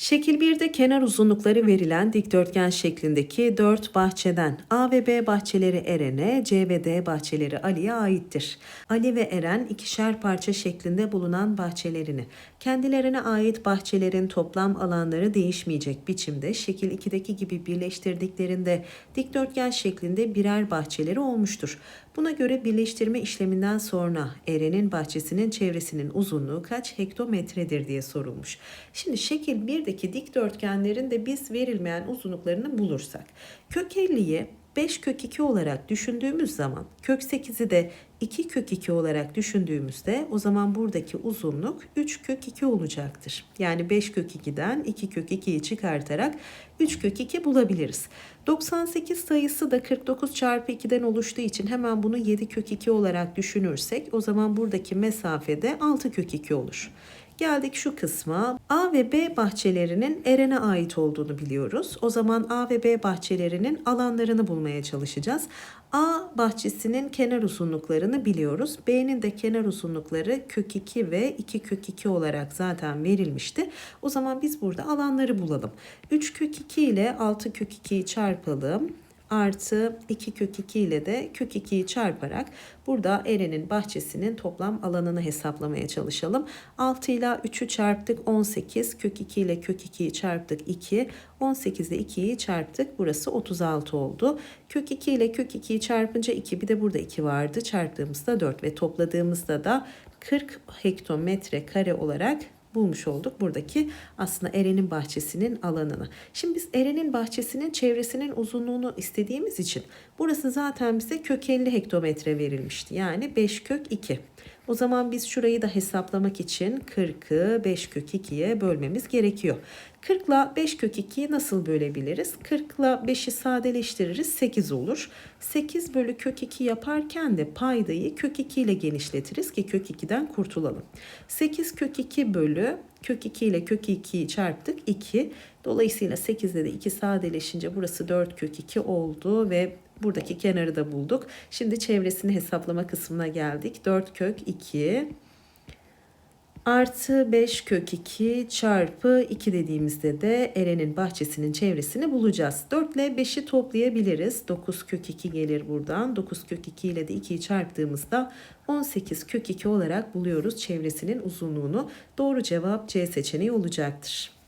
Şekil 1'de kenar uzunlukları verilen dikdörtgen şeklindeki 4 bahçeden A ve B bahçeleri Eren'e, C ve D bahçeleri Ali'ye aittir. Ali ve Eren ikişer parça şeklinde bulunan bahçelerini, kendilerine ait bahçelerin toplam alanları değişmeyecek biçimde şekil 2'deki gibi birleştirdiklerinde dikdörtgen şeklinde birer bahçeleri olmuştur. Buna göre birleştirme işleminden sonra Eren'in bahçesinin çevresinin uzunluğu kaç hektometredir diye sorulmuş. Şimdi şekil 1'deki dikdörtgenlerin de biz verilmeyen uzunluklarını bulursak kök 50'yi 5 kök 2 olarak düşündüğümüz zaman kök 8'i de 2 kök 2 olarak düşündüğümüzde o zaman buradaki uzunluk 3 kök 2 olacaktır. Yani 5 kök 2'den 2 kök 2'yi çıkartarak 3 kök 2 bulabiliriz. 98 sayısı da 49 çarpı 2'den oluştuğu için hemen bunu 7 kök 2 olarak düşünürsek o zaman buradaki mesafede 6 kök 2 olur. Geldik şu kısma. A ve B bahçelerinin Eren'e ait olduğunu biliyoruz. O zaman A ve B bahçelerinin alanlarını bulmaya çalışacağız. A bahçesinin kenar uzunluklarını biliyoruz. B'nin de kenar uzunlukları kök 2 ve 2 kök 2 olarak zaten verilmişti. O zaman biz burada alanları bulalım. 3 kök 2 ile 6 kök 2'yi çarpalım artı 2 kök 2 ile de kök 2'yi çarparak burada Eren'in bahçesinin toplam alanını hesaplamaya çalışalım. 6 ile 3'ü çarptık 18, kök 2 ile kök 2'yi çarptık 2, 18 ile 2'yi çarptık burası 36 oldu. Kök 2 ile kök 2'yi çarpınca 2 bir de burada 2 vardı çarptığımızda 4 ve topladığımızda da 40 hektometre kare olarak bulmuş olduk buradaki aslında Eren'in bahçesinin alanını. Şimdi biz Eren'in bahçesinin çevresinin uzunluğunu istediğimiz için burası zaten bize kök 50 hektometre verilmişti. Yani 5 kök 2. O zaman biz şurayı da hesaplamak için 40'ı 5 kök 2'ye bölmemiz gerekiyor. 40 ile 5 kök 2'yi nasıl bölebiliriz? 40 ile 5'i sadeleştiririz 8 olur. 8 bölü kök 2 yaparken de paydayı kök 2 ile genişletiriz ki kök 2'den kurtulalım. 8 kök 2 bölü kök 2 ile kök 2'yi çarptık 2. Dolayısıyla 8'de de 2 sadeleşince burası 4 kök 2 oldu ve buradaki kenarı da bulduk. Şimdi çevresini hesaplama kısmına geldik. 4 kök 2 artı 5 kök 2 çarpı 2 dediğimizde de Eren'in bahçesinin çevresini bulacağız. 4 ile 5'i toplayabiliriz. 9 kök 2 gelir buradan. 9 kök 2 ile de 2'yi çarptığımızda 18 kök 2 olarak buluyoruz çevresinin uzunluğunu. Doğru cevap C seçeneği olacaktır.